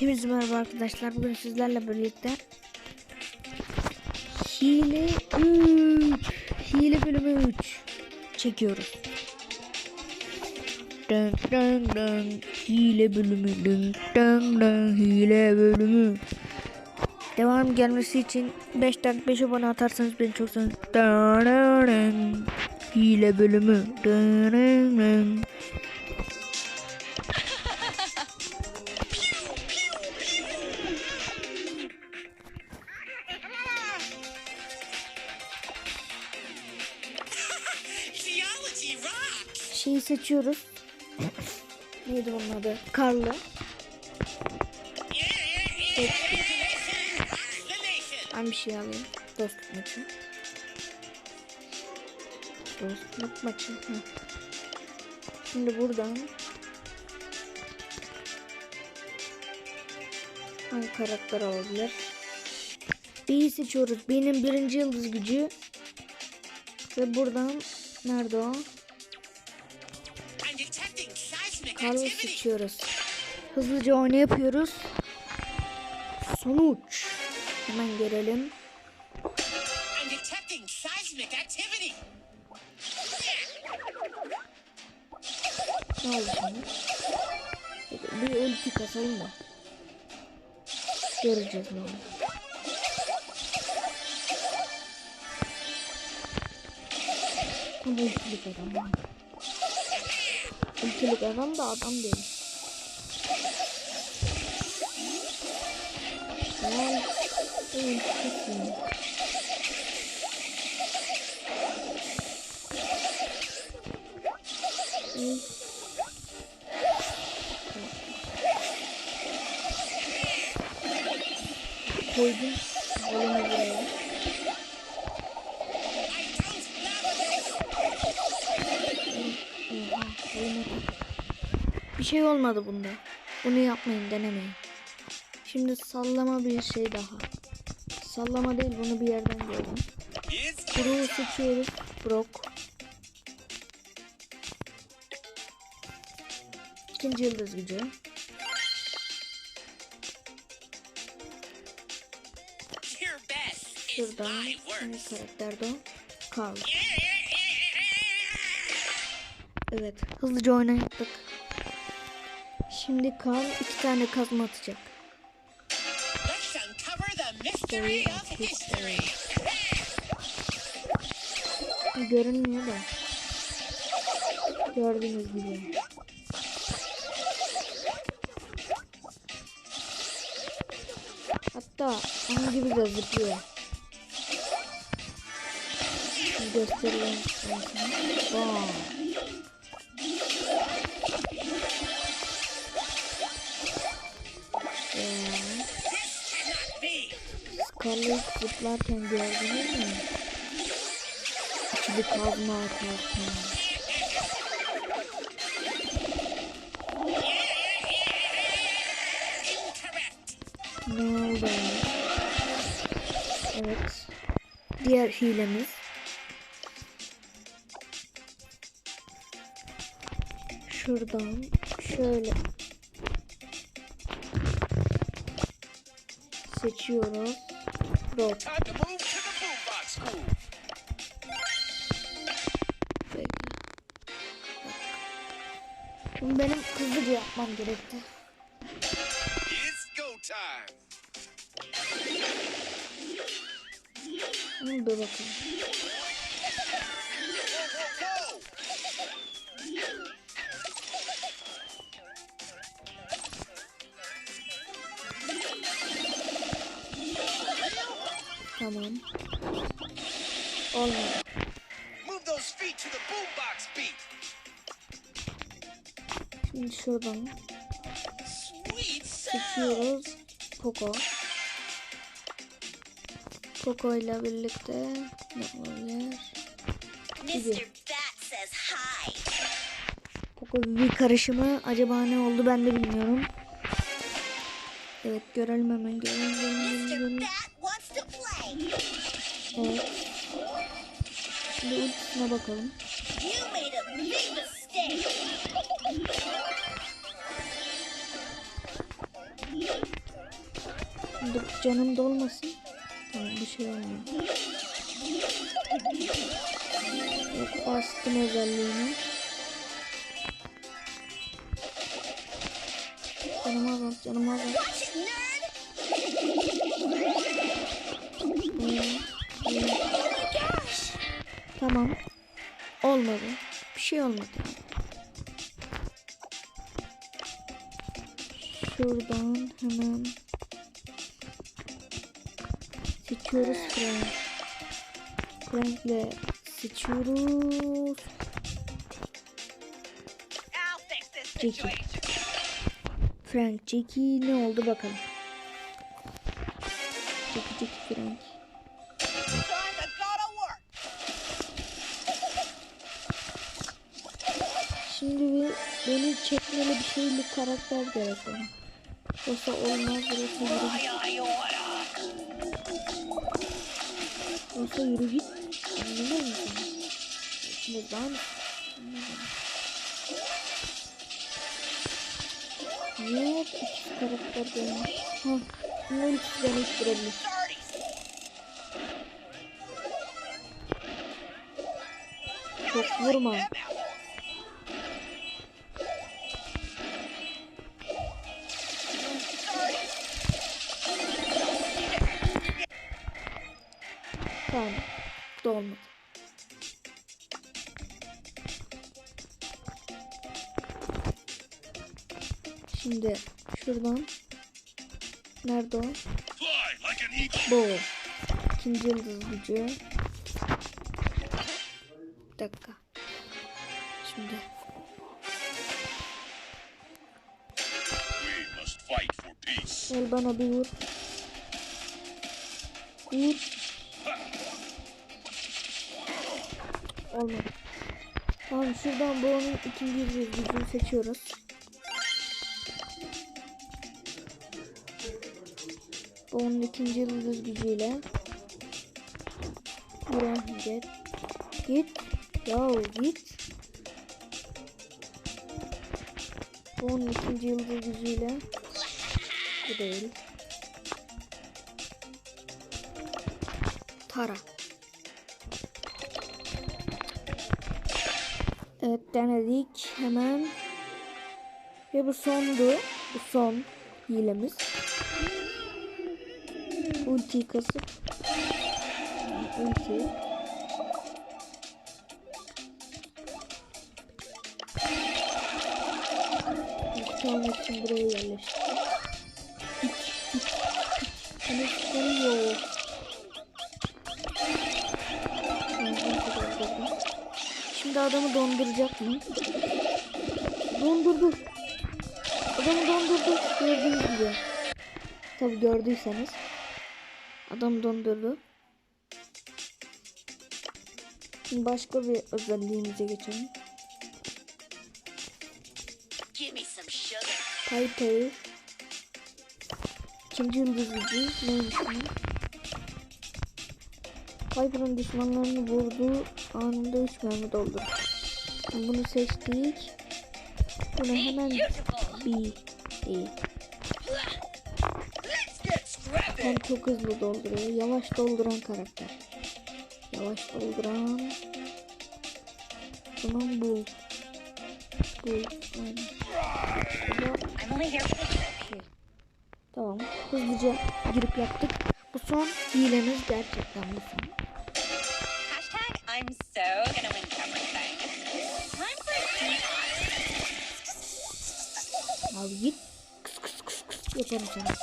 Hepinize merhaba arkadaşlar. Bugün sizlerle birlikte Hile 3 Hile bölümü 3 çekiyoruz. Dın dın dın Hile bölümü dın dın dın Hile bölümü Devam gelmesi için 5 dakika 5 abone atarsanız beni çok sevinirim. Hile bölümü dın dın dın. Şeyi seçiyoruz. Neydi bunun adı? Karlı. Nation. Ben bir şey alayım. Dostluk maçı. Dostluk maçı. Hı. Şimdi buradan hangi karakter alabilir? B'yi seçiyoruz. B'nin birinci yıldız gücü. Ve buradan nerede o? Carlos seçiyoruz. Hızlıca oyunu yapıyoruz. Sonuç. Hemen görelim. Ne oldu Bir ulti kasalım da. Göreceğiz ne olur. Ultilik adam. Ultilik adam da adam değil. Ben ultilik koydum. Balonu buraya. Şey olmadı bunda. Bunu yapmayın, denemeyin. Şimdi sallama bir şey daha. Sallama değil, bunu bir yerden gördüm. Brock'u seçiyoruz. Brock. İkinci yıldız gücü. Şuradan worst. karakterde o? Carl. Evet. Hızlıca oyuna yaptık. Şimdi Carl iki tane kazma atacak. Görünmüyor da. Gördüğünüz gibi. Hatta onun gibi de zıplıyor. Göstereyim. Bam. Scarlet zıplarken gördünüz mü? İkili kazma atarken. Ne oldu? Evet. Diğer hilemiz. Şuradan şöyle seçiyoruz. Bekle. Bunu benim hızlıca yapmam gerekti. It's go time. Tamam. Olmadı. Move those feet to the boombox beat. Şimdi şuradan seçiyoruz. Poco. Poco ile birlikte ne olabilir? Mr. Bat says hi. Poco bir karışımı acaba ne oldu ben de bilmiyorum. Evet görelim hemen görelim görelim görelim. görelim. Evet. Şimdi ultisine bakalım. Dur canım dolmasın. Tamam bir şey olmuyor. Yok bastım özelliğini. Canım azalt, canım azalt. Tamam. Olmadı. Bir şey olmadı. Şuradan hemen seçiyoruz Frank. Frank'le seçiyoruz. Jackie. Frank, Jackie ne oldu bakalım. Jackie, Jackie, karakter gerek bana. Yoksa olmaz burası yürü git. Yoksa yürü git. Anladın mı sen? Şimdi ben hep iki karakter gelmiş? Ha, bunun ikisi beni ittirebilir. Çok vurma. Tamam. Dolmadı. Şimdi şuradan Nerede o? Bu. İkinci yıldız gücü. Bir dakika. Şimdi gel bana bir vur. Vur. Olmadı. Tamam şuradan bu onun ikinci gücünü seçiyoruz. Bu onun ikinci yıldız gücüyle. Buraya git. Git. Ya git. Bu onun ikinci yıldız gücüyle. Bu. Tara. Denedik hemen. Ve bu sondu. Bu son hilemiz. Ulti kasıp Ulti almak için buraya yerleştirdim. Şimdi adamı donduracak mı? Dondurdu. Adamı dondurdu. Gördüğünüz gibi. Tabi gördüyseniz. Adam dondurdu. Şimdi başka bir özelliğimize geçelim. Piper'ı İkinci yıldız gücü neymiş bunun? Piper'ın düşmanlarını vurduğu anında 3 mermi. Şimdi Bunu seçtik. Bunu hemen bir değil. Hem çok hızlı dolduruyor. Yavaş dolduran karakter. Yavaş dolduran. Tamam. Bu şey. Tamam. Hızlıca girip yaptık. Bu son hilemiz gerçekten bu son. Yaparım sana.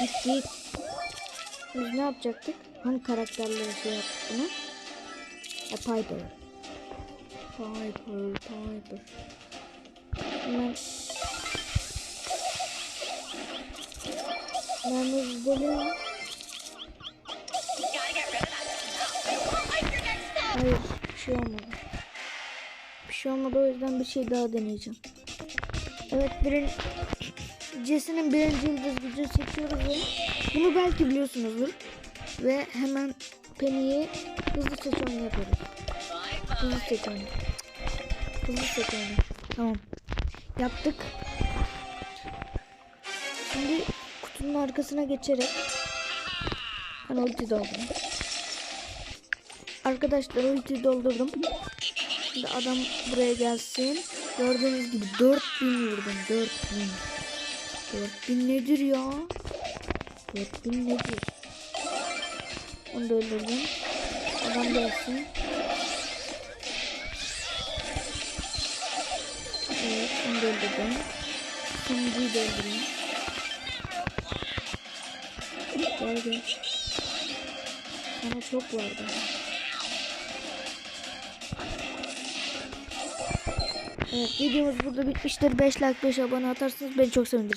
Git git. Biz ne yapacaktık? Hangi karakterleri şey yaptık bunu? E, Piper. Piper, Piper. Hemen your next step. Hayır, bir şey olmadı. Bir şey olmadı o yüzden bir şey daha deneyeceğim. Evet, birin Jesse'nin birinci yıldız gücünü seçiyoruz ve bunu belki biliyorsunuzdur. Ve hemen Penny'i hızlı seç yapıyoruz. Hızlı seç. Hızlı seç. Tamam. Yaptık. Şimdi kutunun arkasına geçerek ben ulti doldurdum. Arkadaşlar ulti doldurdum. Şimdi adam buraya gelsin. Gördüğünüz gibi 4000 vurdum. 4000. 4000 nedir ya? 4000 nedir? Onu da öldürdüm. Adam gelsin. Evet, onu da öldürdüm. Sonuncuyu da öldüreyim. Gel gel. Sana çok vardı. Evet videomuz burada bitmiştir. 5 like 5 abone atarsanız beni çok sevinirsiniz.